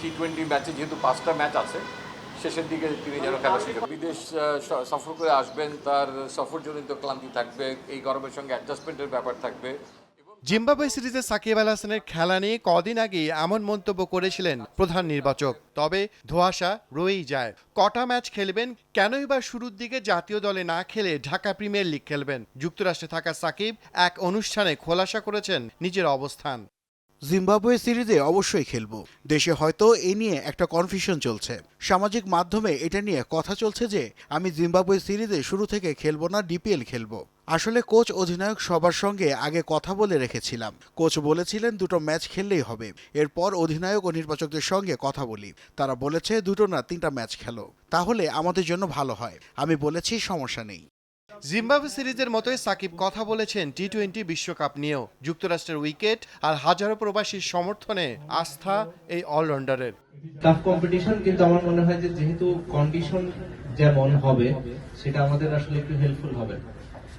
T twenty ম্যাচে যেহেতু পাঁচটা ম্যাচ আছে, শেষের দিকে তিনি যেন খেলা শুরু বিদেশ সফর করে আসবেন, তার সফরজনিত ক্লান্তি থাকবে, এই গরমের সঙ্গে অ্যাডজাস্টমেন্টের ব্যাপার থাকবে। জিম্বাবুয়ে সিরিজে সাকিব আল হাসানের খেলা নিয়ে কদিন আগেই এমন মন্তব্য করেছিলেন প্রধান নির্বাচক। তবে ধোঁয়াশা রয়েই যায়। কটা ম্যাচ খেলবেন, কেনই বা শুরুর দিকে জাতীয় দলে না খেলে ঢাকা প্রিমিয়ার লিগ খেলবেন? যুক্তরাষ্ট্রে থাকা সাকিব এক অনুষ্ঠানে খোলাসা করেছেন নিজের অবস্থান। জিম্বাবুয়ে সিরিজে অবশ্যই খেলব। দেশে হয়তো এ নিয়ে একটা কনফিউশন চলছে। সামাজিক মাধ্যমে এটা নিয়ে কথা চলছে যে, আমি জিম্বাবুয়ে সিরিজে শুরু থেকে খেলব না, ডিপিএল খেলব। আসলে কোচ অধিনায়ক সবার সঙ্গে আগে কথা বলে রেখেছিলাম। কোচ বলেছিলেন দুটো ম্যাচ খেললেই হবে। এরপর অধিনায়ক ও নির্বাচকদের সঙ্গে কথা বলি। তারা বলেছে, দুটো না তিনটা ম্যাচ খেলো। তাহলে আমাদের জন্য ভালো হয়। আমি বলেছি, সমস্যা নেই। জিম্বাবুয়ে সিরিজের মতোই সাকিব কথা বলেছেন টি টোয়েন্টি বিশ্বকাপ নিয়েও। যুক্তরাষ্ট্রের উইকেট আর হাজারো প্রবাসীর সমর্থনে আস্থা এই অলরাউন্ডারের টাফ কম্পিটিশন কিন্তু আমার মনে হয় যে যেহেতু কন্ডিশন যেমন হবে, সেটা আমাদের আসলে একটু হেল্পফুল হবে।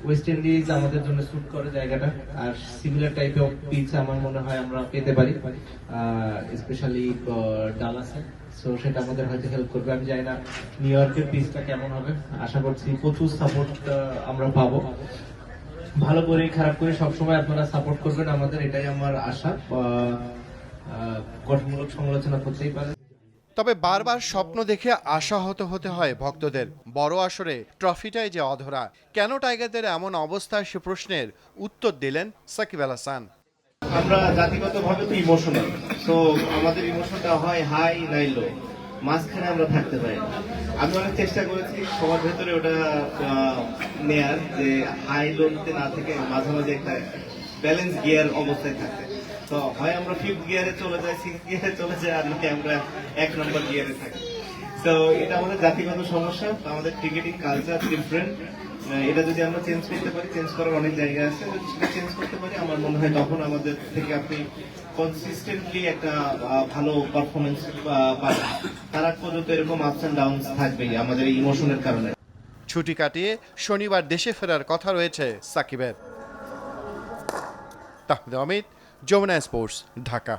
ওয়েস্ট ইন্ডিজ আমাদের জন্য স্যুট করে জায়গাটা। আর সিমিলার টাইপের পিচ আমার মনে হয় আমরা পেতে পারি। স্পেশালি ডালাসে সো সেটা আমাদের হয়তো হেল্প করবে। আমি জানি না নিউ ইয়র্কের পিচটা কেমন হবে। আশা করছি প্রচুর সাপোর্ট আমরা পাবো। ভালো করে খারাপ করে সবসময় আপনারা সাপোর্ট করবেন আমাদের। এটাই আমার আশা। গঠনমূলক সমালোচনা করতেই পারে তবে বারবার স্বপ্ন দেখে আশাহত হতে হয় ভক্তদের। বড় আসরে ট্রফিটাই যে অধরা। কেন টাইগারদের এমন অবস্থায় সে প্রশ্নের উত্তর দিলেন সাকিব আল হাসান। আমরা জাতিগতভাবে তো ইমোশনাল তো আমাদের ইমোশনটা হয় হাই নাই লো মাঝখানে আমরা থাকতে পারি আমি অনেক চেষ্টা করেছি সবার ভেতরে ওটা নেয়ার যে হাই লোতে না থেকে মাঝামাঝি একটা ব্যালেন্স গিয়ার অবস্থায় থাকতে তো হয় আমরা ফিফথ গিয়ারে চলে যাই সিক্স গিয়ারে চলে যাই, আর নাকি আমরা এক নম্বর গিয়ারে থাকি। তো এটা আমাদের জাতিগত সমস্যা আমাদের ক্রিকেটিং কালচার ডিফারেন্ট এটা যদি আমরা চেঞ্জ করতে পারি চেঞ্জ করার অনেক জায়গা আছে। যদি সেটা চেঞ্জ করতে পারি, আমার মনে হয় তখন আমাদের থেকে আপনি কনসিস্টেন্টলি একটা ভালো পারফরমেন্স পাবেন। পর্যন্ত এরকম আপস অ্যান্ড ডাউন থাকবেই আমাদের ইমোশনের কারণে। ছুটি কাটিয়ে শনিবার দেশে ফেরার কথা রয়েছে সাকিবের। তাহলে অমিত যমুনা স্পোর্টস ঢাকা।